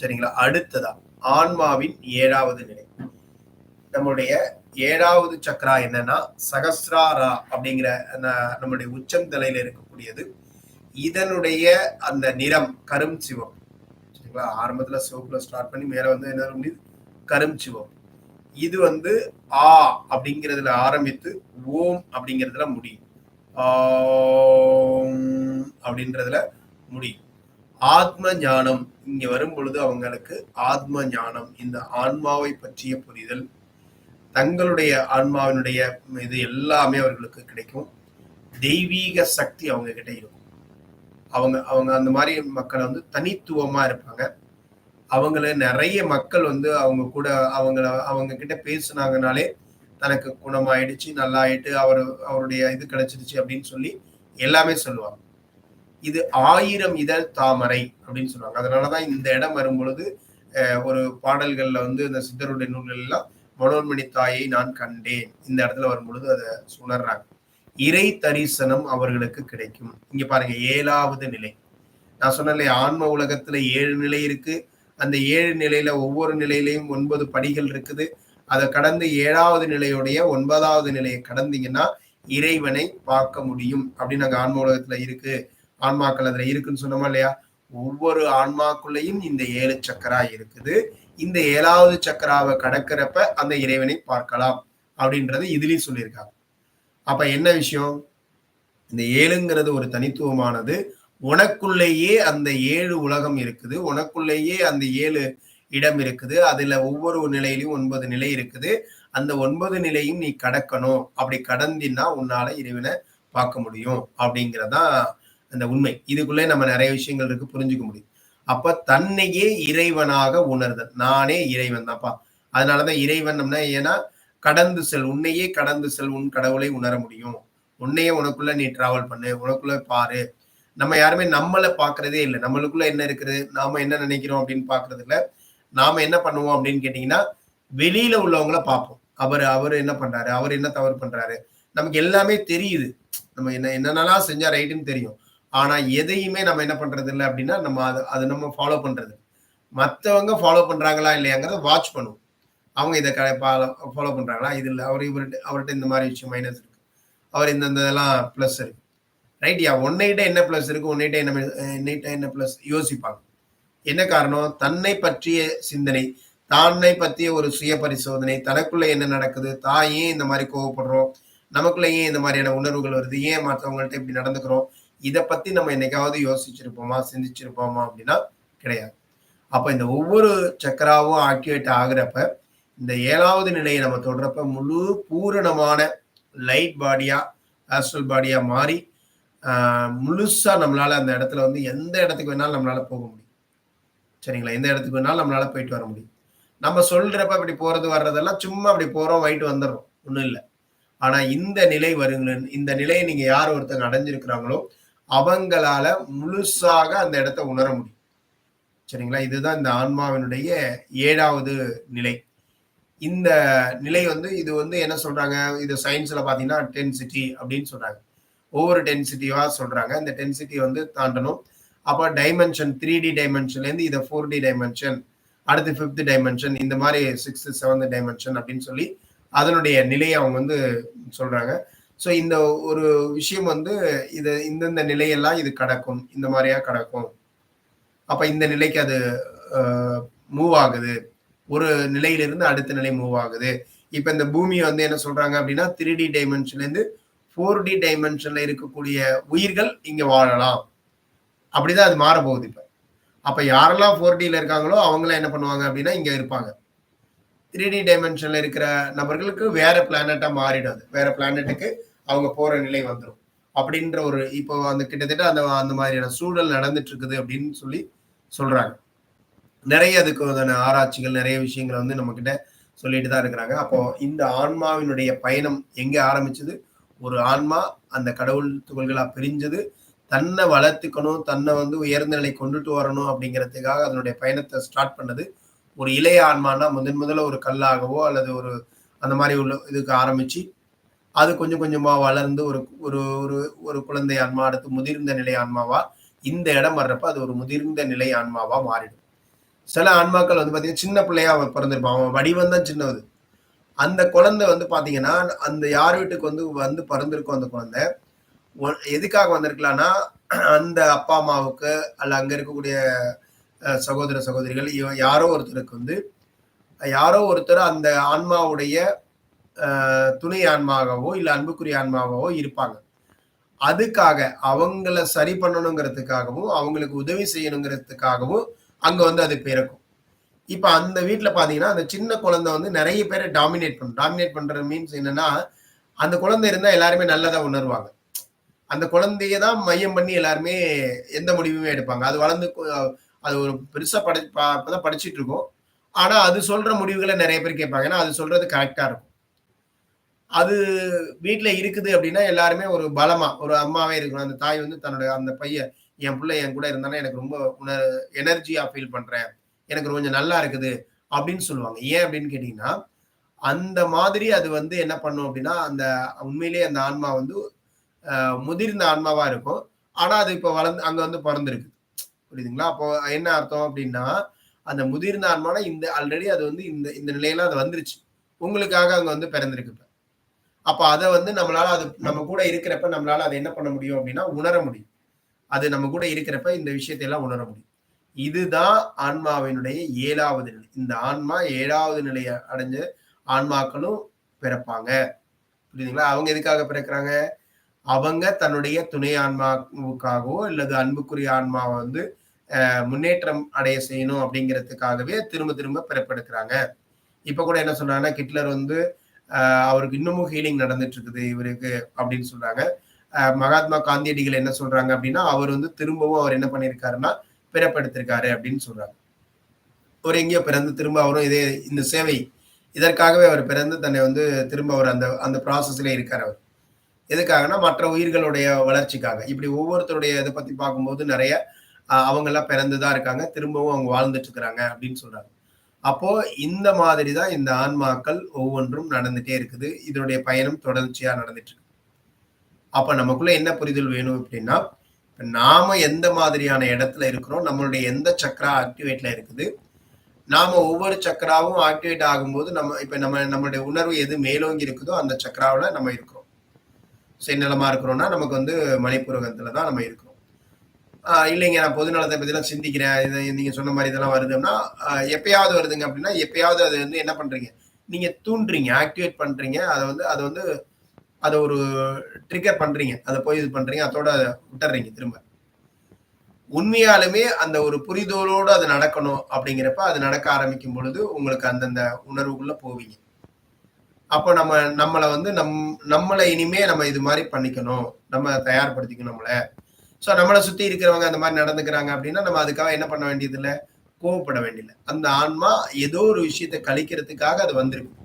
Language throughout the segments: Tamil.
சரிங்களா? அடுத்ததா ஆன்மாவின் ஏழாவது நிலை. நம்முடைய ஏழாவது சக்கரா என்னன்னா சகசிராரா அப்படிங்கிற நம்முடைய உச்சம் தலையில இருக்கக்கூடியது. இதனுடைய அந்த நிறம் கரும் சிவம். சரிங்களா? ஆரம்பத்துல சிவப்புல ஸ்டார்ட் பண்ணி மேல வந்து என்ன முடியுது கரும் சிவம். இது வந்து ஆ அப்படிங்கிறதுல ஆரம்பித்து ஓம் அப்படிங்கிறதுல முடியும். அப்படின்றதுல முடியும். ஆத்ம ஞானம் இங்க வரும் பொழுது அவங்களுக்கு ஆத்ம ஞானம் இந்த ஆன்மாவை பற்றிய புரிதல் தங்களுடைய ஆன்மாவினுடைய இது எல்லாமே அவர்களுக்கு கிடைக்கும். தெய்வீக சக்தி அவங்க கிட்ட இருக்கும். அவங்க அவங்க அந்த மாதிரி மக்களை வந்து தனித்துவமா இருப்பாங்க. அவங்கள நிறைய மக்கள் வந்து அவங்க கூட அவங்கள அவங்க கிட்ட பேசுனாங்கனாலே தனக்கு குணமாயிடுச்சு நல்லா ஆயிட்டு அவர் அவருடைய இது கிடைச்சிருச்சு அப்படின்னு சொல்லி எல்லாமே சொல்லுவாங்க. இது ஆயிரம் இதழ் தாமரை அப்படின்னு சொல்லுவாங்க. அதனாலதான் இந்த இடம் வரும் பொழுது ஒரு பாடல்கள்ல வந்து இந்த சித்தருடைய நூல்கள் எல்லாம் மனோன்மணி தாயை நான் கண்டேன். இந்த இடத்துல வரும்பொழுது அதை சுணர்றாங்க இறை தரிசனம் அவர்களுக்கு கிடைக்கும். இங்க பாருங்க ஏழாவது நிலை. நான் சொன்னேன் ஆன்ம உலகத்துல ஏழு நிலை இருக்கு. அந்த ஏழு நிலையில ஒவ்வொரு நிலையிலையும் ஒன்பது படிகள் இருக்குது. அதை கடந்து ஏழாவது நிலையுடைய ஒன்பதாவது நிலையை கடந்தீங்கன்னா இறைவனை பார்க்க முடியும் அப்படின்னு அங்க ஆன்ம உலகத்துல இருக்கு. ஆன்மாக்கள் அதுல இருக்குன்னு சொன்னோமா இல்லையா? ஒவ்வொரு ஆன்மாக்குள்ளேயும் இந்த ஏழு சக்கரா இருக்குது. இந்த ஏழாவது சக்கராவை கடக்கிறப்ப அந்த இறைவனை பார்க்கலாம் அப்படின்றது இதுலயும் சொல்லியிருக்காங்க. அப்ப என்ன விஷயம்? இந்த ஏழுங்கிறது ஒரு தனித்துவமானது. உனக்குள்ளேயே அந்த ஏழு உலகம் இருக்குது. உனக்குள்ளேயே அந்த ஏழு இடம் இருக்குது. அதுல ஒவ்வொரு நிலையிலும் ஒன்பது நிலை இருக்குது. அந்த ஒன்பது நிலையும் நீ கடக்கணும். அப்படி கடந்தின்னா உன்னால இறைவனை பார்க்க முடியும் அப்படிங்கிறதான் அந்த உண்மை. இதுக்குள்ளே நம்ம நிறைய விஷயங்கள் இருக்கு புரிஞ்சுக்க முடியும். அப்ப தன்னையே இறைவனாக உணர்தல். நானே இறைவன் தான்ப்பா. அதனாலதான் இறைவன் ஏன்னா கடந்து செல் உன்னையே கடந்து செல் உன் கடவுளை உணர முடியும். உன்னையே உனக்குள்ள நீ டிராவல் பண்ணு உனக்குள்ள பாரு. நம்ம யாருமே நம்மளை பாக்குறதே இல்லை. நம்மளுக்குள்ள என்ன இருக்குது? நாம என்ன நினைக்கிறோம் அப்படின்னு பாக்குறதுல நாம என்ன பண்ணுவோம் அப்படின்னு கேட்டீங்கன்னா வெளியில உள்ளவங்கள பார்ப்போம். அவர் அவர் என்ன பண்றாரு? அவர் என்ன தவறு பண்றாரு? நமக்கு எல்லாமே தெரியுது. நம்ம என்ன என்னென்னலாம் செஞ்சா ரைட்டுன்னு தெரியும். ஆனா எதையுமே நம்ம என்ன பண்றது இல்லை அப்படின்னா நம்ம அது அது நம்ம ஃபாலோ பண்றது. மற்றவங்க ஃபாலோ பண்றாங்களா இல்லையாங்கிறத வாட்ச் பண்ணுவோம். அவங்க இதை ஃபாலோ பண்றாங்களா? இது இல்லை. அவர் இவர்கிட்ட அவர்கிட்ட இந்த மாதிரி விஷயம் மைனஸ் இருக்கு. அவர் இந்த இதெல்லாம் ப்ளஸ் இருக்கு. ரைட் யா ஒன்னைகிட்ட என்ன ப்ளஸ் இருக்கு? உன்னைகிட்ட என்ன என்னைகிட்ட என்ன ப்ளஸ் யோசிப்பாங்க. என்ன காரணம்? தன்னை பற்றிய சிந்தனை. தானை பற்றிய ஒரு சுய பரிசோதனை தனக்குள்ள என்ன நடக்குது? தான் ஏன் இந்த மாதிரி கோவப்படுறோம்? நமக்குள்ள ஏன் இந்த மாதிரியான உணர்வுகள் வருது? ஏன் மற்றவங்கள்ட்ட இப்படி நடந்துக்கிறோம்? இதை பத்தி நம்ம என்னைக்காவது யோசிச்சிருப்போமா சிந்திச்சிருப்போமா அப்படின்னா கிடையாது. அப்ப இந்த ஒவ்வொரு சக்கராவும் ஆக்டிவேட் ஆகுறப்ப இந்த ஏழாவது நிலையை நம்ம தொடரப்ப முழு பூரணமான லைட் பாடியா ஆஸ்ட்ரல் பாடியா மாறி முழுசா நம்மளால அந்த இடத்துல வந்து எந்த இடத்துக்கு வேணாலும் நம்மளால போக முடியும். சரிங்களா? எந்த இடத்துக்கு வேணாலும் நம்மளால போயிட்டு வர முடியும். நம்ம சொல்றப்ப அப்படி போறது வர்றதெல்லாம் சும்மா அப்படி போறோம் வைட்டு வந்துடுறோம். ஒன்றும் இல்லை. ஆனா இந்த நிலை வருங்க இந்த நிலையை நீங்க யார் ஒருத்தங்க அடைஞ்சிருக்கிறாங்களோ அவங்களால முழுசாக அந்த இடத்த உணர முடியும். சரிங்களா? இதுதான் இந்த ஆன்மாவினுடைய ஏழாவது நிலை. இந்த நிலை வந்து இது வந்து என்ன சொல்றாங்க? இது சயின்ஸ்ல பாத்தீங்கன்னா டென்சிட்டி அப்படின்னு சொல்றாங்க. ஒவ்வொரு டென்சிட்டிவா சொல்றாங்க. இந்த டென்சிட்டி வந்து தாண்டணும். அப்போ டைமென்ஷன் த்ரீ டி டைமென்ஷன்லேருந்து இதை ஃபோர் டி டைமென்ஷன் அடுத்து ஃபிஃப்த் டைமென்ஷன் இந்த மாதிரி சிக்ஸ்த் செவன்த் டைமென்ஷன் அப்படின்னு சொல்லி அதனுடைய நிலையை அவங்க வந்து சொல்றாங்க. ஸோ இந்த ஒரு விஷயம் வந்து இது இந்தந்த நிலையெல்லாம் இது கடக்கும் இந்த மாதிரியா கடக்கும். அப்ப இந்த நிலைக்கு அது மூவ் ஆகுது. ஒரு நிலையிலிருந்து அடுத்த நிலை மூவ் ஆகுது. இப்ப இந்த பூமியை வந்து என்ன சொல்றாங்க அப்படின்னா த்ரீ டி டைமென்ஷன்ல இருந்து ஃபோர் டி டைமென்ஷன்ல இருக்கக்கூடிய உயிர்கள் இங்க வாழலாம். அப்படிதான் அது மாற போகுது இப்ப. அப்ப யாரெல்லாம் ஃபோர் டில இருக்காங்களோ அவங்களாம் என்ன பண்ணுவாங்க அப்படின்னா இங்க இருப்பாங்க. த்ரீ டி டைமென்ஷன்ல இருக்கிற நபர்களுக்கு வேற பிளானட்டா மாறிடும் வேற பிளானட்டுக்கு அவங்க போற நிலை வந்துடும் அப்படின்ற ஒரு இப்போ அந்த கிட்டத்தட்ட அந்த அந்த மாதிரியான சூழல் நடந்துட்டு இருக்குது அப்படின்னு சொல்லி சொல்றாங்க. நிறைய அதுக்கு ஆராய்ச்சிகள் நிறைய விஷயங்களை வந்து நம்ம கிட்ட சொல்லிட்டு தான் இருக்கிறாங்க. அப்போ இந்த ஆன்மாவினுடைய பயணம் எங்க ஆரம்பிச்சது? ஒரு ஆன்மா அந்த கடவுள் துகள்களா பிரிஞ்சது தன்னை வளர்த்துக்கணும் தன்னை வந்து உயர்ந்த நிலை கொண்டுட்டு வரணும் அப்படிங்கிறதுக்காக அதனுடைய பயணத்தை ஸ்டார்ட் பண்ணது ஒரு இளைய ஆன்மானா முதன் முதல்ல ஒரு கல்லாகவோ அல்லது ஒரு அந்த மாதிரி உள்ள இதுக்கு ஆரம்பிச்சு அது கொஞ்சம் கொஞ்சமா வளர்ந்து ஒரு ஒரு ஒரு ஒரு குழந்தை ஆன்மா அடுத்து முதிர்ந்த நிலை ஆன்மாவா இந்த இடம் வர்றப்ப அது ஒரு முதிர்ந்த நிலை ஆன்மாவா மாறிடும். சில ஆன்மாக்கள் வந்து பார்த்தீங்கன்னா சின்ன பிள்ளையா அவன் பிறந்திருப்பான். அவன் வடிவம் தான் சின்னது. அந்த குழந்தை வந்து பார்த்தீங்கன்னா அந்த யார் வீட்டுக்கு வந்து வந்து பிறந்திருக்கும் அந்த குழந்தை ஒ- எதுக்காக வந்திருக்கலாம்னா அந்த அப்பா அம்மாவுக்கு அல்ல அங்க இருக்கக்கூடிய சகோதர சகோதரிகள் இவ- யாரோ ஒருத்தருக்கு வந்து யாரோ ஒருத்தர் அந்த ஆன்மாவுடைய துணை ஆன்மாகவோ இல்லை அன்புக்குரிய ஆன்மாவோ இருப்பாங்க. அதுக்காக அவங்கள சரி பண்ணணுங்கிறதுக்காகவும் அவங்களுக்கு உதவி செய்யணுங்கிறதுக்காகவும் அங்கே வந்து அது பிறக்கும். இப்போ அந்த வீட்டில் பார்த்தீங்கன்னா அந்த சின்ன குழந்தை வந்து நிறைய பேரை டாமினேட் பண்ணும். டாமினேட் பண்ணுற மீன்ஸ் என்னன்னா அந்த குழந்தை இருந்தால் எல்லாருமே நல்லதா உணர்வாங்க. அந்த குழந்தைய தான் மையம் பண்ணி எல்லாருமே எந்த முடிவுமே எடுப்பாங்க. அது வளர்ந்து அது ஒரு பெருசா படி தான் படிச்சுட்டு இருக்கோம் ஆனா அது சொல்ற முடிவுகளை நிறைய பேர் கேட்பாங்க. ஏன்னா அது சொல்றது கரெக்டா இருக்கும். அது வீட்டில் இருக்குது அப்படின்னா எல்லாருமே ஒரு பலமா ஒரு அம்மாவே இருக்கணும். அந்த தாய் வந்து தன்னோட அந்த பையன் என் பிள்ளை என் கூட இருந்தானா எனக்கு ரொம்ப உணர் எனர்ஜியா ஃபீல் பண்றேன். எனக்கு கொஞ்சம் நல்லா இருக்குது அப்படின்னு சொல்லுவாங்க. ஏன் அப்படின்னு கேட்டீங்கன்னா அந்த மாதிரி அது வந்து என்ன பண்ணும் அப்படின்னா அந்த உண்மையிலேயே அந்த ஆன்மா வந்து முதிர்ந்த ஆன்மாவா இருக்கும். ஆனா அது இப்ப வளர்ந்து அங்க வந்து பிறந்திருக்கு. புரியுதுங்களா? அப்போ என்ன அர்த்தம் அப்படின்னா அந்த முதிர்ந்த ஆன்மானா இந்த ஆல்ரெடி அது வந்து இந்த இந்த நிலையில அது வந்துருச்சு. உங்களுக்காக அங்க வந்து பிறந்திருக்கு அப்ப அதை வந்து நம்மளால அது நம்ம கூட இருக்கிறப்ப நம்மளால அதை என்ன பண்ண முடியும் அப்படின்னா உணர முடியும். அது நம்ம கூட இருக்கிறப்ப இந்த விஷயத்தை எல்லாம் உணர முடியும். இதுதான் ஆன்மாவினுடைய ஏழாவது நிலை. இந்த ஆன்மா ஏழாவது நிலையை அடைஞ்ச ஆன்மாக்களும் பிறப்பாங்க. புரியுதுங்களா? அவங்க எதுக்காக பிறக்கிறாங்க? அவங்க தன்னுடைய துணை ஆன்மாவுக்காகவோ அல்லது அன்புக்குரிய ஆன்மாவை வந்து முன்னேற்றம் அடைய செய்யணும் அப்படிங்கிறதுக்காகவே திரும்ப திரும்ப பிறப்பெடுக்கிறாங்க. இப்ப கூட என்ன சொல்றாங்கன்னா கிட்லர் வந்து அவருக்கு இன்னமும் ஹீலிங் நடந்துட்டு இருக்குது இவருக்கு அப்படின்னு சொல்றாங்க. அஹ், மகாத்மா காந்தியடிகள் என்ன சொல்றாங்க அப்படின்னா அவர் வந்து திரும்பவும் அவர் என்ன பண்ணியிருக்காருன்னா பிறப்பெடுத்திருக்காரு அப்படின்னு சொல்றாங்க. அவர் எங்கேயோ பிறந்து திரும்ப அவரும் இதே இந்த சேவை இதற்காகவே அவர் பிறந்து தன்னை வந்து திரும்ப அவர் அந்த அந்த ப்ராசஸ்ல இருக்கார் அவர். எதுக்காகனா மற்ற உயிர்களுடைய வளர்ச்சிக்காக. இப்படி ஒவ்வொருத்தருடைய இதை பத்தி பார்க்கும்போது நிறைய ஆஹ், அவங்க எல்லாம் பிறந்துதான் இருக்காங்க. திரும்பவும் அவங்க வாழ்ந்துட்டு இருக்கிறாங்க அப்படின்னு சொல்றாங்க. அப்போ இந்த மாதிரி தான் இந்த ஆன்மாக்கள் ஒவ்வொன்றும் நடந்துட்டே இருக்குது. இதனுடைய பயணம் தொடர்ச்சியா நடந்துட்டு இருக்கு அப்ப நமக்குள்ள என்ன புரிதல் வேணும் அப்படின்னா நாம எந்த மாதிரியான இடத்துல இருக்கிறோம் நம்மளுடைய எந்த சக்கரா ஆக்டிவேட்ல இருக்குது நாம ஒவ்வொரு சக்கராவும் ஆக்டிவேட் ஆகும்போது நம்ம இப்ப நம்ம நம்மளுடைய உணர்வு எது மேலோங்கி இருக்குதோ அந்த சக்கராவில் நம்ம இருக்கிறோம். சுயநலமா இருக்கிறோம்னா நமக்கு வந்து மணிப்புரகத்துல தான் நம்ம இருக்கிறோம். இல்லைங்க நான் பொதுநலத்தை நலத்தை சிந்திக்கிறேன். இதை நீங்க சொன்ன மாதிரி இதெல்லாம் வருதுன்னா எப்பயாவது வருதுங்க அப்படின்னா எப்பயாவது அது வந்து என்ன பண்றீங்க? நீங்க தூண்டுறீங்க ஆக்டிவேட் பண்றீங்க. அதை வந்து அதை வந்து அதை ஒரு ட்ரிகர் பண்றீங்க. அதை போய் இது பண்றீங்க அதோட விட்டுறீங்க திரும்ப. உண்மையாலுமே அந்த ஒரு புரிதலோடு அது நடக்கணும் அப்படிங்கிறப்ப அது நடக்க ஆரம்பிக்கும் பொழுது உங்களுக்கு அந்தந்த உணர்வுக்குள்ள போவீங்க. அப்போ நம்ம நம்மளை வந்து நம் நம்மளை இனிமே நம்ம இது மாதிரி பண்ணிக்கணும். நம்ம தயார்படுத்திக்கணும் நம்மளை. ஸோ நம்மளை சுற்றி இருக்கிறவங்க அந்த மாதிரி நடந்துக்கிறாங்க அப்படின்னா நம்ம அதுக்காக என்ன பண்ண வேண்டியதில்லை? கோவப்பட வேண்டியதில்லை. அந்த ஆன்மா ஏதோ ஒரு விஷயத்தை கழிக்கிறதுக்காக அது வந்திருக்கு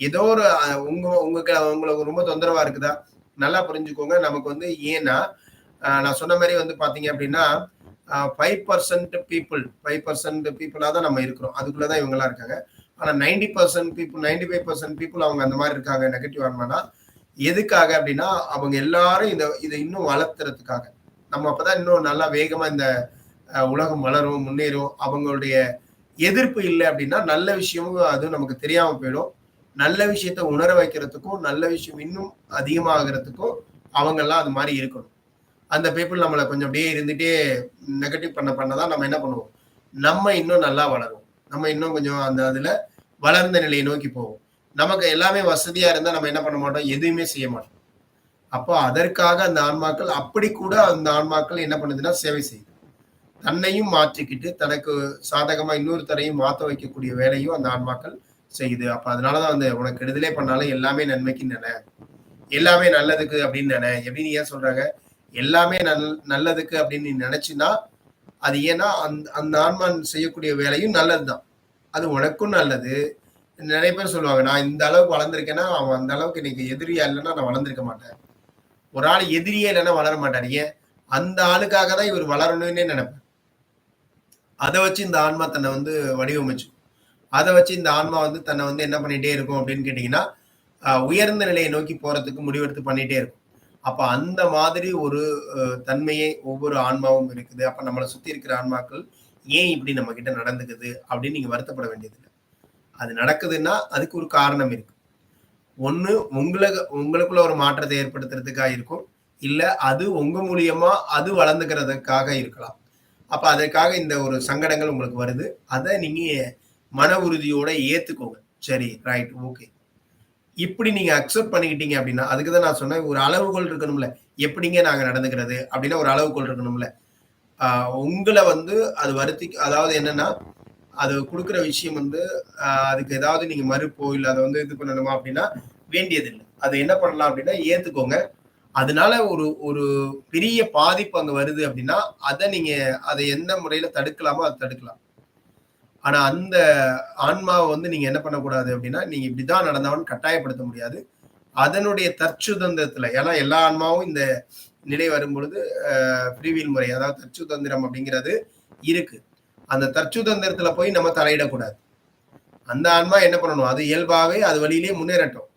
ஏதோ ஒரு உங்க உங்களுக்கு உங்களுக்கு ரொம்ப தொந்தரவா இருக்குதா? நல்லா புரிஞ்சுக்கோங்க. நமக்கு வந்து ஏன்னா நான் சொன்ன மாதிரி வந்து பார்த்தீங்க அப்படின்னா five percent people five percent பீப்புளாக தான் நம்ம இருக்கிறோம். அதுக்குள்ளே தான் இவங்கெல்லாம் இருக்காங்க. ஆனால் ninety percent people ninety five percent people அவங்க அந்த மாதிரி இருக்காங்க நெகட்டிவ் ஆன்மானா எதுக்காக அப்படின்னா அவங்க எல்லாரும் இதை இதை இன்னும் வளர்த்துறதுக்காக. நம்ம அப்பதான் இன்னும் நல்லா வேகமா இந்த உலகம் வளரும் முன்னேறும். அவங்களுடைய எதிர்ப்பு இல்லை அப்படின்னா நல்ல விஷயமும் அதுவும் நமக்கு தெரியாம போயிடும். நல்ல விஷயத்த உணர வைக்கிறதுக்கும் நல்ல விஷயம் இன்னும் அதிகமாகிறதுக்கும் அவங்க எல்லாம் அது மாதிரி இருக்கணும். அந்த பீப்புள் நம்மளை கொஞ்சம் அப்படியே இருந்துட்டே நெகட்டிவ் பண்ண பண்ணதான் நம்ம என்ன பண்ணுவோம்? நம்ம இன்னும் நல்லா வளரும். நம்ம இன்னும் கொஞ்சம் அந்த அதுல வளர்ந்த நிலையை நோக்கி போவோம். நமக்கு எல்லாமே வசதியா இருந்தா நம்ம என்ன பண்ண மாட்டோம்? எதுவுமே செய்ய மாட்டோம். அப்போ அதற்காக அந்த ஆன்மாக்கள் அப்படி கூட அந்த ஆன்மாக்கள் என்ன பண்ணுதுன்னா சேவை செய்யுது. தன்னையும் மாற்றிக்கிட்டு தனக்கு சாதகமா இன்னொருத்தரையும் மாற்ற வைக்கக்கூடிய வேலையும் அந்த ஆன்மாக்கள் செய்யுது. அப்ப அதனாலதான் வந்து உனக்கு கெடுதலே பண்ணாலும் எல்லாமே நன்மைக்கு நினை எல்லாமே நல்லதுக்கு அப்படின்னு நினை. எப்படின்னு ஏன் சொல்றாங்க? எல்லாமே நல் நல்லதுக்கு அப்படின்னு நீ நினைச்சுன்னா அது ஏன்னா அந்த அந்த ஆன்மான் செய்யக்கூடிய வேலையும் நல்லதுதான். அது உனக்கும் நல்லது. நிறைய பேர் சொல்லுவாங்க நான் இந்த அளவுக்கு வளர்ந்துருக்கேன்னா அவன் அந்த அளவுக்கு இன்னைக்கு எதிரியா இல்லைன்னா நான் வளர்ந்துருக்க மாட்டேன். ஒரு ஆள் எதிரியே இல்லைன்னா வளர மாட்டார். ஏன்? அந்த ஆளுக்காக தான் இவர் வளரணும்னே நினைப்பேன். அதை வச்சு இந்த ஆன்மா தன்னை வந்து வடிவமைச்சு. அதை வச்சு இந்த ஆன்மா வந்து தன்னை வந்து என்ன பண்ணிட்டே இருக்கும் அப்படின்னு கேட்டீங்கன்னா உயர்ந்த நிலையை நோக்கி போறதுக்கு முடிவெடுத்து பண்ணிட்டே இருக்கும். அப்ப அந்த மாதிரி ஒரு தன்மையை ஒவ்வொரு ஆன்மாவும் இருக்குது. அப்ப நம்மளை சுத்தி இருக்கிற ஆன்மாக்கள் ஏன் இப்படி நம்ம கிட்ட நடந்துக்குது அப்படின்னு நீங்க வருத்தப்பட வேண்டியதில்லை. அது நடக்குதுன்னா அதுக்கு ஒரு காரணம் இருக்கு. ஒன்று உங்களுக்கு உங்களுக்குள்ள ஒரு மாற்றத்தை ஏற்படுத்துறதுக்காக இருக்கும். இல்லை அது உங்க மூலியமா அது வளர்ந்துக்கிறதுக்காக இருக்கலாம். அப்போ அதற்காக இந்த ஒரு சங்கடங்கள் உங்களுக்கு வருது. அதை நீங்கள் மன உறுதியோட ஏற்றுக்கோங்க சரி ரைட் ஓகே இப்படி நீங்கள் அக்செப்ட் பண்ணிக்கிட்டீங்க அப்படின்னா அதுக்கு தான் நான் சொன்னேன் ஒரு அளவுகோல் இருக்கணும்ல. எப்படிங்க நாங்கள் நடந்துக்கிறது? அப்படின்னா ஒரு அளவுகோல் இருக்கணும்ல. உங்களை வந்து அது வருத்தி அதாவது என்னன்னா அது கொடுக்குற விஷயம் வந்து அதுக்கு ஏதாவது நீங்க மறுப்போ இல்லை அதை வந்து இது பண்ணணுமா அப்படின்னா வேண்டியதில்லை. அது என்ன பண்ணலாம் அப்படின்னா ஏத்துக்கோங்க. அதனால ஒரு ஒரு பெரிய பாதிப்பு அங்க வருது அப்படின்னா அதை நீங்க அதை எந்த முறையில தடுக்கலாமோ அதை தடுக்கலாம். ஆனா அந்த ஆன்மாவை வந்து நீங்க என்ன பண்ணக்கூடாது அப்படின்னா நீங்க இப்படிதான் நடந்தவன் கட்டாயப்படுத்த முடியாது. அதனுடைய தற்சுதந்திரத்துல ஏன்னா எல்லா ஆன்மாவும் இந்த நிலை வரும் பொழுது முறை அதாவது தற்சுதந்திரம் அப்படிங்கிறது இருக்கு. அந்த தற்சுதந்திரத்துல போய் நம்ம தலையிடக்கூடாது. அந்த ஆன்மா என்ன பண்ணணும்? அது இயல்பாவே அது வழியிலேயே முன்னேறட்டும்.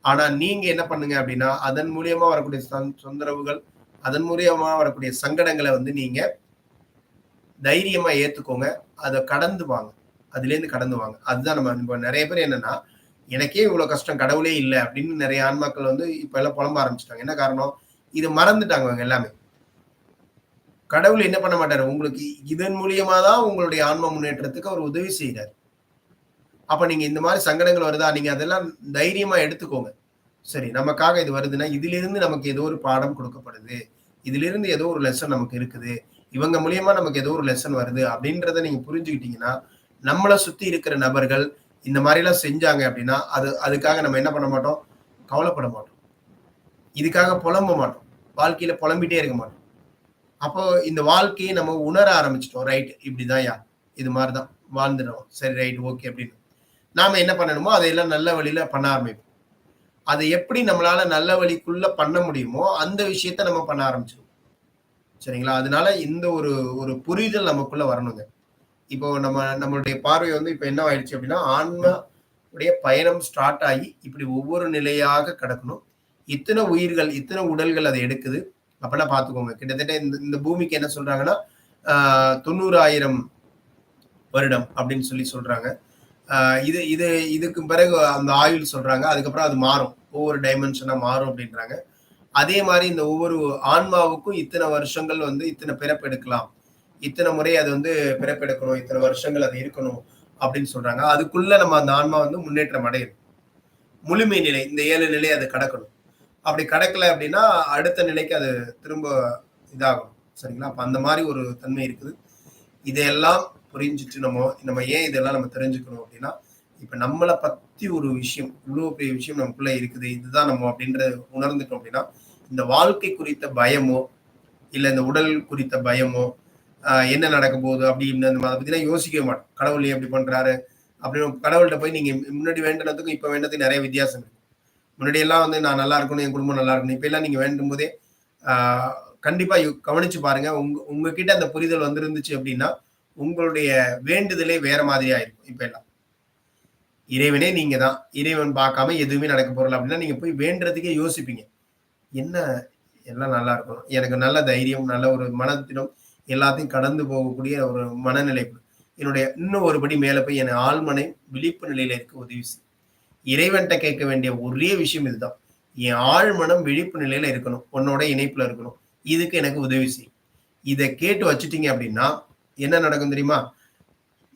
ஆனா நீங்க என்ன பண்ணுங்க அப்படின்னா அதன் மூலியமா வரக்கூடிய தொந்தரவுகள் அதன் மூலியமா வரக்கூடிய சங்கடங்களை வந்து நீங்க தைரியமா ஏத்துக்கோங்க. அதை கடந்து வாங்க. அதுலேருந்து கடந்து வாங்க. அதுதான் நம்ம இப்போ நிறைய பேர் என்னன்னா எனக்கே இவ்வளவு கஷ்டம் கடவுளே இல்லை அப்படின்னு நிறைய ஆன்மாக்கள் வந்து இப்ப எல்லாம் புலம்ப ஆரம்பிச்சிட்டாங்க. என்ன காரணம்? இது மறந்துட்டாங்க அவங்க எல்லாமே. கடவுள் என்ன பண்ண மாட்டாரு? உங்களுக்கு இதன் மூலியமா தான் உங்களுடைய ஆன்ம முன்னேற்றத்துக்கு அவர் உதவி செய்யறாரு அப்ப நீங்க இந்த மாதிரி சங்கடங்கள் வருதா? நீங்க அதெல்லாம் தைரியமா எடுத்துக்கோங்க. சரி நமக்காக இது வருதுன்னா இதுல இருந்து நமக்கு ஏதோ ஒரு பாடம் கொடுக்கப்படுது. இதுல இருந்து ஏதோ ஒரு லெசன் நமக்கு இருக்குது. இவங்க மூலியமா நமக்கு ஏதோ ஒரு லெசன் வருது அப்படின்றத நீங்க புரிஞ்சுக்கிட்டீங்கன்னா நம்மளை சுத்தி இருக்கிற நபர்கள் இந்த மாதிரி எல்லாம் செஞ்சாங்க அப்படின்னா அது அதுக்காக நம்ம என்ன பண்ண மாட்டோம்? கவலைப்பட மாட்டோம். இதுக்காக புலம்ப மாட்டோம். வாழ்க்கையில புலம்பிட்டே இருக்க மாட்டோம். அப்போ இந்த வாழ்க்கையை நம்ம உணர ஆரம்பிச்சிட்டோம். ரைட் இப்படிதான் யா இது மாதிரிதான் வாழ்ந்துடும் சரி ரைட் ஓகே அப்படின்னு. நாம என்ன பண்ணணுமோ அதையெல்லாம் நல்ல வழியில பண்ண ஆரம்பிப்போம். அதை எப்படி நம்மளால நல்ல வழிக்குள்ள பண்ண முடியுமோ அந்த விஷயத்த நம்ம பண்ண ஆரம்பிச்சிடும் சரிங்களா? அதனால இந்த ஒரு ஒரு புரிதல் நமக்குள்ள வரணுங்க. இப்போ நம்ம நம்மளுடைய பார்வை வந்து இப்போ என்ன ஆயிடுச்சு அப்படின்னா ஆன்மாவுடைய பயணம் ஸ்டார்ட் ஆகி இப்படி ஒவ்வொரு நிலையாக கிடக்கணும். இத்தனை உயிர்கள் இத்தனை உடல்கள் அதை எடுக்குது. அப்பெல்லாம் பார்த்துக்கோங்க. கிட்டத்தட்ட இந்த இந்த பூமிக்கு என்ன சொல்றாங்கன்னா தொண்ணூறாயிரம் வருடம் அப்படின்னு சொல்லி சொல்றாங்க. இது இது இதுக்கு பிறகு அந்த ஆயுள் சொல்றாங்க. அதுக்கப்புறம் அது மாறும். ஒவ்வொரு டைமென்ஷனா மாறும் அப்படின்றாங்க. அதே மாதிரி இந்த ஒவ்வொரு ஆன்மாவுக்கும் இத்தனை வருஷங்கள் வந்து இத்தனை பிறப்பு எடுக்கலாம். இத்தனை முறை அது வந்து பிறப்பெடுக்கணும். இத்தனை வருஷங்கள் அது இருக்கணும் அப்படின்னு சொல்றாங்க. அதுக்குள்ள நம்ம அந்த ஆன்மா வந்து முன்னேற்றம் அடையணும். முழுமை நிலை இந்த ஏழு நிலை அது கடக்கணும். அப்படி கடக்கல அப்படின்னா அடுத்த நிலைக்கு அது திரும்ப இதாகும். சரிங்களா? அப்ப அந்த மாதிரி ஒரு தன்மை இருக்குது. இதையெல்லாம் புரிஞ்சுட்டு நம்ம நம்ம ஏன் இதெல்லாம் நம்ம தெரிஞ்சுக்கணும் அப்படின்னா இப்ப நம்மளை பத்தி ஒரு விஷயம் இவ்வளவு பெரிய விஷயம் நமக்குள்ள இருக்குது. இதுதான் நம்ம அப்படின்ற உணர்ந்துட்டோம் அப்படின்னா இந்த வாழ்க்கை குறித்த பயமோ இல்ல இந்த உடல் குறித்த பயமோ என்ன நடக்க போகுது அப்படின்னு அந்த அதை பற்றிலாம் யோசிக்கவே மாட்டோம். கடவுள் எப்படி பண்றாரு? அப்படின்னு கடவுள்கிட்ட போய் நீங்க முன்னாடி வேண்டினதுக்கும் இப்ப வேண்டதுக்கு நிறைய வித்தியாசம் இருக்கு. முன்னாடி எல்லாம் வந்து நான் நல்லா இருக்கணும் என் குடும்பம் நல்லா இருக்கணும் இப்ப எல்லாம் நீங்க வேண்டும் போதே ஆஹ் கண்டிப்பா கவனிச்சு பாருங்க. உங்க உங்ககிட்ட அந்த புரிதல் வந்துருந்துச்சு அப்படின்னா உங்களுடைய வேண்டுதலே வேற மாதிரி ஆயிருக்கும் இப்ப எல்லாம் இறைவனே நீங்க தான். இறைவன் பார்க்காம எதுவுமே நடக்க போறல அப்படின்னா நீங்க போய் வேண்டுறதுக்கே யோசிப்பீங்க. என்ன? எல்லாம் நல்லா இருக்கணும். எனக்கு நல்ல தைரியம் நல்ல ஒரு மனத்திடம் எல்லாத்தையும் கடந்து போகக்கூடிய ஒரு மனநிலை என்னுடைய இன்னும் ஒருபடி மேலே போய் என் ஆழ்மனை விழிப்பு நிலையில இருக்க உதவி செய்யும். இறைவன்கிட்ட கேட்க வேண்டிய ஒரே விஷயம் இதுதான். என் ஆழ்மனம் விழிப்பு நிலையில இருக்கணும். உன்னோட இணைப்புல இருக்கணும். இதுக்கு எனக்கு உதவி செய்யும் இதை கேட்டு வச்சுட்டீங்க அப்படின்னா என்ன நடக்கும் தெரியுமா?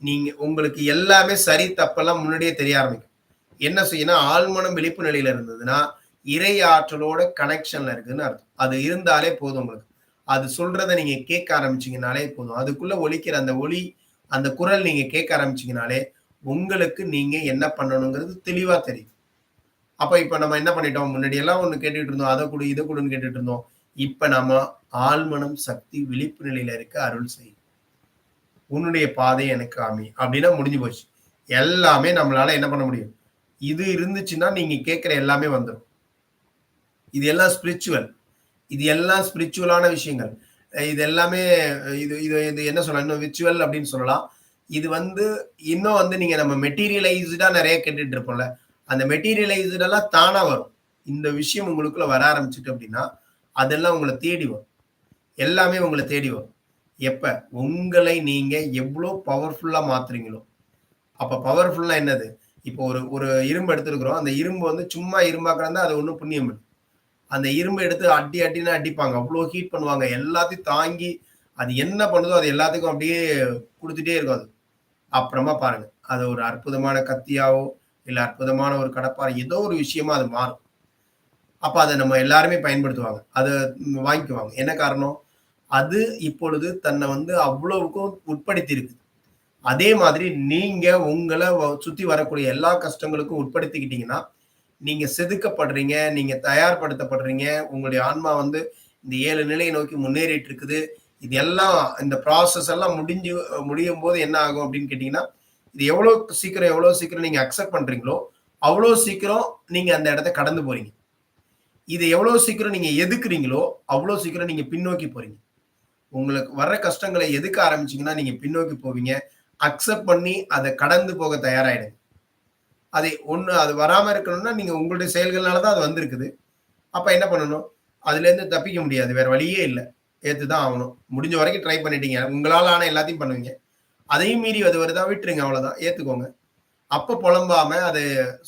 நீங்க உங்களுக்கு எல்லாமே சரி தப்பெல்லாம் முன்னாடியே தெரிய ஆரம்பிக்கும். என்ன செய்யணும் ஆழ்மனம் விழிப்பு நிலையில இருந்ததுன்னா இறை ஆற்றலோட கனெக்ஷன்ல இருக்குன்னு அர்த்தம். அது இருந்தாலே போதும் உங்களுக்கு. அது சொல்றதை நீங்க கேட்க ஆரம்பிச்சீங்கனாலே போதும். அதுக்குள்ள ஒலிக்கிற அந்த ஒளி அந்த குரல் நீங்க கேட்க ஆரம்பிச்சீங்கனாலே உங்களுக்கு நீங்க என்ன பண்ணணுங்கிறது தெளிவா தெரியும். அப்ப இப்ப நம்ம என்ன பண்ணிட்டோம்? முன்னாடி எல்லாம் ஒண்ணு கேட்டுட்டு இருந்தோம். அதை கொடு இதை கொடுன்னு கேட்டுட்டு இருந்தோம். இப்ப நம்ம ஆழ்மனம் சக்தி விழிப்பு நிலையில இருக்க அருள் செய்யும். உன்னுடைய பாதை எனக்கு ஆமி அப்படின்னா முடிஞ்சு போச்சு. எல்லாமே நம்மளால என்ன பண்ண முடியும்? இது இருந்துச்சுன்னா நீங்க கேட்கிற எல்லாமே வந்துடும் இது எல்லாம் ஸ்பிரிச்சுவல் இது எல்லாம் ஸ்பிரிச்சுவலான விஷயங்கள். இது எல்லாமே இது இது இது என்ன சொல்லலாம்? இன்னும் விச்சுவல் அப்படின்னு சொல்லலாம். இது வந்து இன்னும் வந்து நீங்க நம்ம மெட்டீரியலைஸ்டா நிறைய கேட்டுட்டு இருப்போம்ல. அந்த மெட்டீரியலைஸ்டெல்லாம் தானா வரும். இந்த விஷயம் உங்களுக்குள்ள வர ஆரம்பிச்சுட்டு அப்படின்னா அதெல்லாம் உங்களை தேடி வரும். எல்லாமே உங்களை தேடி வரும். எப்ப? உங்களை நீங்க எவ்வளோ பவர்ஃபுல்லா மாத்துறீங்களோ. அப்ப பவர்ஃபுல்லா என்னது? இப்போ ஒரு ஒரு இரும்பு எடுத்துருக்குறோம். அந்த இரும்பு வந்து சும்மா இரும்பாக்குறதா அது ஒன்றும் புண்ணியம் அந்த இரும்பு எடுத்து அடி அடின்னு அடிப்பாங்க. அவ்வளோ ஹீட் பண்ணுவாங்க. எல்லாத்தையும் தாங்கி அது என்ன பண்ணுதோ அது எல்லாத்துக்கும் அப்படியே கொடுத்துட்டே இருக்கும் அது. அப்புறமா பாருங்க. அது ஒரு அற்புதமான கத்தியாவோ இல்லை அற்புதமான ஒரு கடப்பாறை ஏதோ ஒரு விஷயமா அது மாறும். அப்போ அதை நம்ம எல்லாருமே பயன்படுத்துவாங்க. அதை வாங்கிக்குவாங்க. என்ன காரணம்? அது இப்பொழுது தன்னை வந்து அவ்வளவுக்கும் உட்படுத்தியிருக்கு. அதே மாதிரி நீங்க உங்களை சுத்தி வரக்கூடிய எல்லா கஷ்டங்களுக்கும் உட்படுத்திக்கிட்டீங்கன்னா நீங்க செதுக்கப்படுறீங்க நீங்க தயார்படுத்தப்படுறீங்க உங்களுடைய ஆன்மா வந்து இந்த ஏழு நிலையை நோக்கி முன்னேறிட்டு இருக்குது. இது எல்லாம் இந்த ப்ராசஸ் எல்லாம் முடிஞ்சு முடியும் போது என்ன ஆகும் அப்படின்னு கேட்டீங்கன்னா இது எவ்வளோ சீக்கிரம் எவ்வளோ சீக்கிரம் நீங்கள் அக்செப்ட் பண்ணுறீங்களோ அவ்வளோ சீக்கிரம் நீங்கள் அந்த இடத்த கடந்து போகிறீங்க இது எவ்வளோ சீக்கிரம் நீங்கள் எதுக்குறீங்களோ அவ்வளோ சீக்கிரம் நீங்கள் பின்னோக்கி போகிறீங்க உங்களுக்கு வர்ற கஷ்டங்களை எதுக்க ஆரம்பிச்சிங்கன்னா நீங்கள் பின்னோக்கி போவீங்க. அக்செப்ட் பண்ணி அதை கடந்து போக தயாராகிடுங்க அதை ஒன்று அது வராமல் இருக்கணும்னா நீங்கள் உங்களுடைய செயல்களால் தான் அது வந்திருக்குது. அப்போ என்ன பண்ணணும்? அதுலேருந்து தப்பிக்க முடியாது. வேறு வழியே இல்லை. ஏற்றுதான் ஆகணும். முடிஞ்ச வரைக்கும் ட்ரை பண்ணிட்டீங்க. உங்களால் ஆனால் எல்லாத்தையும் பண்ணுவீங்க. அதையும் மீறி அது வருதா? விட்டுருங்க அவ்வளோதான் ஏற்றுக்கோங்க அப்போ புலம்பாம அது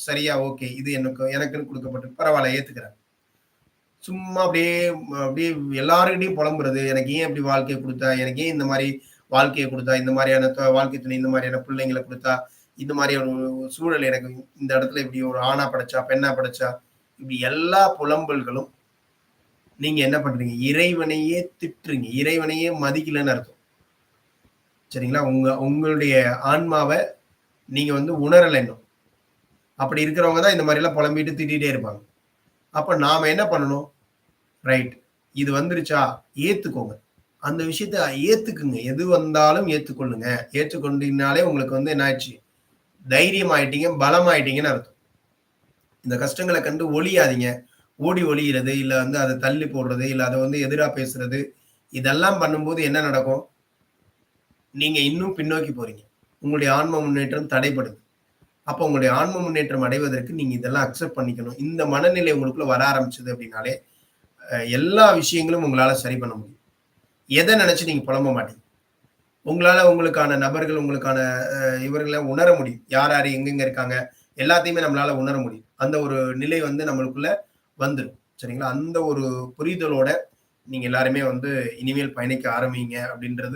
சரியா ஓகே இது எனக்கு எனக்குன்னு கொடுக்கப்பட்டு பரவாயில்ல ஏற்றுக்கிறேன் சும்மா அப்படியே அப்படியே எல்லாருக்கிட்டையும் புலம்புறது எனக்கு ஏன் இப்படி வாழ்க்கையை கொடுத்தா? எனக்கு ஏன் இந்த மாதிரி வாழ்க்கையை கொடுத்தா? இந்த மாதிரியான வாழ்க்கை துணை இந்த மாதிரியான பிள்ளைங்களை கொடுத்தா? இந்த மாதிரி ஒரு சூழல் எனக்கு இந்த இடத்துல இப்படி ஒரு ஆணா படைச்சா பெண்ணா படைச்சா? இப்படி எல்லா புலம்பல்களும் நீங்க என்ன பண்றீங்க? இறைவனையே திட்டுறீங்க. இறைவனையே மதிக்கலன்னு அர்த்தம். சரிங்களா? உங்க உங்களுடைய ஆன்மாவை நீங்க வந்து உணரலைன்னும் அப்படி இருக்கிறவங்க தான் இந்த மாதிரி எல்லாம் புலம்பிட்டு திட்டிகிட்டே இருப்பாங்க. அப்ப நாம என்ன பண்ணணும்? ரைட் இது வந்துருச்சா? ஏத்துக்கோங்க. அந்த விஷயத்த ஏத்துக்குங்க. எது வந்தாலும் ஏத்துக்கொள்ளுங்க. ஏற்றுக்கொண்டீங்கனாலே உங்களுக்கு வந்து என்ன ஆயிடுச்சு? தைரியம் ஆயிட்டீங்க பலம் ஆயிட்டீங்கன்னு அர்த்தம். இந்த கஷ்டங்களை கண்டு ஒளியாதீங்க ஓடி ஒளிகிறது இல்லை வந்து அதை தள்ளி போடுறது இல்லை அதை வந்து எதிராக பேசுறது இதெல்லாம் பண்ணும்போது என்ன நடக்கும்? நீங்க இன்னும் பின்னோக்கி போறீங்க. உங்களுடைய ஆன்ம முன்னேற்றம் தடைப்படுது அப்போ உங்களுடைய ஆன்ம முன்னேற்றம் அடைவதற்கு நீங்க இதெல்லாம் அக்செப்ட் பண்ணிக்கணும். இந்த மனநிலை உங்களுக்குள்ள வர ஆரம்பிச்சது அப்படின்னாலே எல்லா விஷயங்களும் உங்களால சரி பண்ண முடியும். எதை நினைச்சு நீங்க புலம்ப மாட்டீங்க. உங்களால உங்களுக்கான நபர்கள் உங்களுக்கான இவர்களை உணர முடியும். யார் யார் எங்கெங்க இருக்காங்க எல்லாத்தையுமே நம்மளால உணர முடியும். அந்த ஒரு நிலை வந்து நம்மளுக்குள்ள வந்துடும் சரிங்களா? அந்த ஒரு புரிதலோட நீங்க எல்லாருமே வந்து இனிமேல் பயணிக்க ஆரம்பிங்க அப்படின்றது